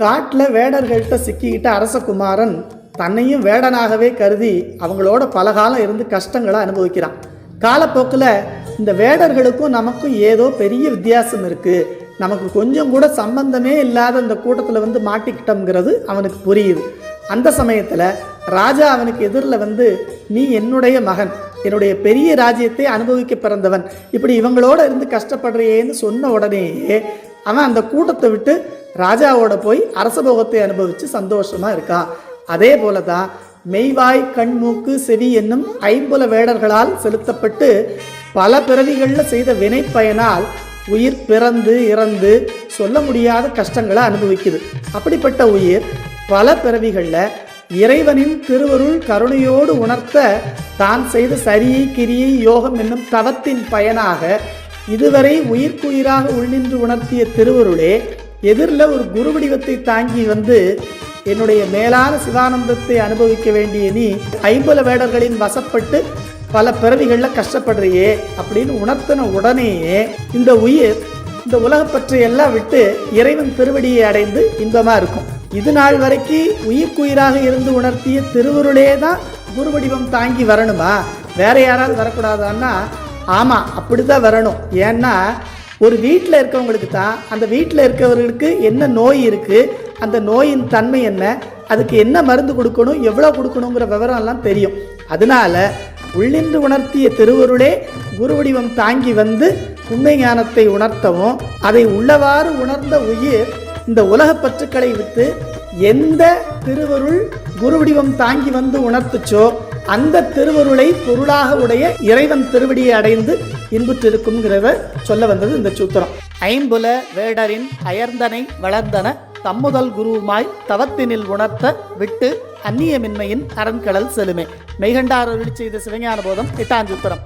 காட்டில் வேடர்கள்ட்ட சிக்கிக்கிட்ட அரசகுமாரன் தன்னையும் வேடனாகவே கருதி அவங்களோட பலகாலம் இருந்து கஷ்டங்களை அனுபவிக்கிறான். காலப்போக்கில் இந்த வேடர்களுக்கும் நமக்கும் ஏதோ பெரிய வித்தியாசம் இருக்குது நமக்கு கொஞ்சம் கூட சம்பந்தமே இல்லாத இந்த கூட்டத்தில் வந்து மாட்டிக்கிட்டோங்கிறது அவனுக்கு புரியுது. அந்த சமயத்தில் ராஜா அவனுக்கு எதிரில் வந்து நீ என்னுடைய மகன். என்னுடைய பெரிய ராஜ்யத்தை அனுபவிக்க பிறந்தவன். இப்படி இவங்களோட இருந்து கஷ்டப்படுறியேன்னு சொன்ன உடனேயே அவன் அந்த கூட்டத்தை விட்டு ராஜாவோட போய் அரசபோகத்தை அனுபவித்து சந்தோஷமாக இருக்கா? அதே போல தான் மெய்வாய் கண் மூக்கு செவி என்னும் ஐம்புல வேடர்களால் செலுத்தப்பட்டு பல பிறவிகளில் செய்த வினை பயனால் உயிர் பிறந்து இறந்து சொல்ல முடியாத கஷ்டங்களை அனுபவிக்குது. அப்படிப்பட்ட உயிர் பல பிறவிகளில் இறைவனின் திருவருள் கருணையோடு உணர்த்த தான் செய்த சரியை கிரியை யோகம் என்னும் தவத்தின் பயனாக இதுவரை உயிர்க்குயிராக உள்நின்று உணர்த்திய திருவருளே எதிரில் ஒரு குரு வடிவத்தை தாங்கி வந்து என்னுடைய மேலான சிதானந்தத்தை அனுபவிக்க வேண்டிய நீ ஐம்பல வேடர்களின் வசப்பட்டு பல பிறவிகளில் கஷ்டப்படுறியே அப்படின்னு உணர்த்தின உடனேயே இந்த உயிர் இந்த உலகப்பற்றை எல்லாம் விட்டு இறைவன் திருவடியை அடைந்து இன்பமாக இருக்கும். இது நாள் வரைக்கும் உயிர்க்குயிராக இருந்து உணர்த்திய திருவருளே தான் குரு வடிவம் தாங்கி வரணுமா? வேற யாராவது வரக்கூடாதான்னா? ஆமாம் அப்படி தான் வரணும். ஏன்னா ஒரு வீட்டில் இருக்கவங்களுக்கு தான் அந்த வீட்டில் இருக்கவர்களுக்கு என்ன நோய் இருக்குது அந்த நோயின் தன்மை என்ன அதுக்கு என்ன மருந்து கொடுக்கணும் எவ்வளோ கொடுக்கணுங்கிற விவரம்லாம் தெரியும். அதனால உள்ளின்று உணர்த்திய திருவருளே குருவடிவம் தாங்கி வந்து உண்மை ஞானத்தை உணர்த்தவும் அதை உள்ளவாறு உணர்ந்த உயிர் இந்த உலகப் பற்றுக்களை விட்டு எந்த திருவருள் குருவடிவம் தாங்கி வந்து உணர்த்துச்சோ அந்த திருவருளை பொருளாக உடைய இறைவன் திருவடியை அடைந்து இன்புற்றிருக்கும்ங்கிறத சொல்ல வந்தது இந்த சூத்திரம். ஐம்புல வேடரின் அயர்ந்தனை வளர்ந்தன தம்முதல் குருவுமாய் தவத்தினில் உணர்த்த விட்டு அந்நியமின்மையின் அரண்கடல் செலுமே மெய்கண்டார் அருளி செய்த சிவஞான போதம் எட்டாம் சூத்திரம்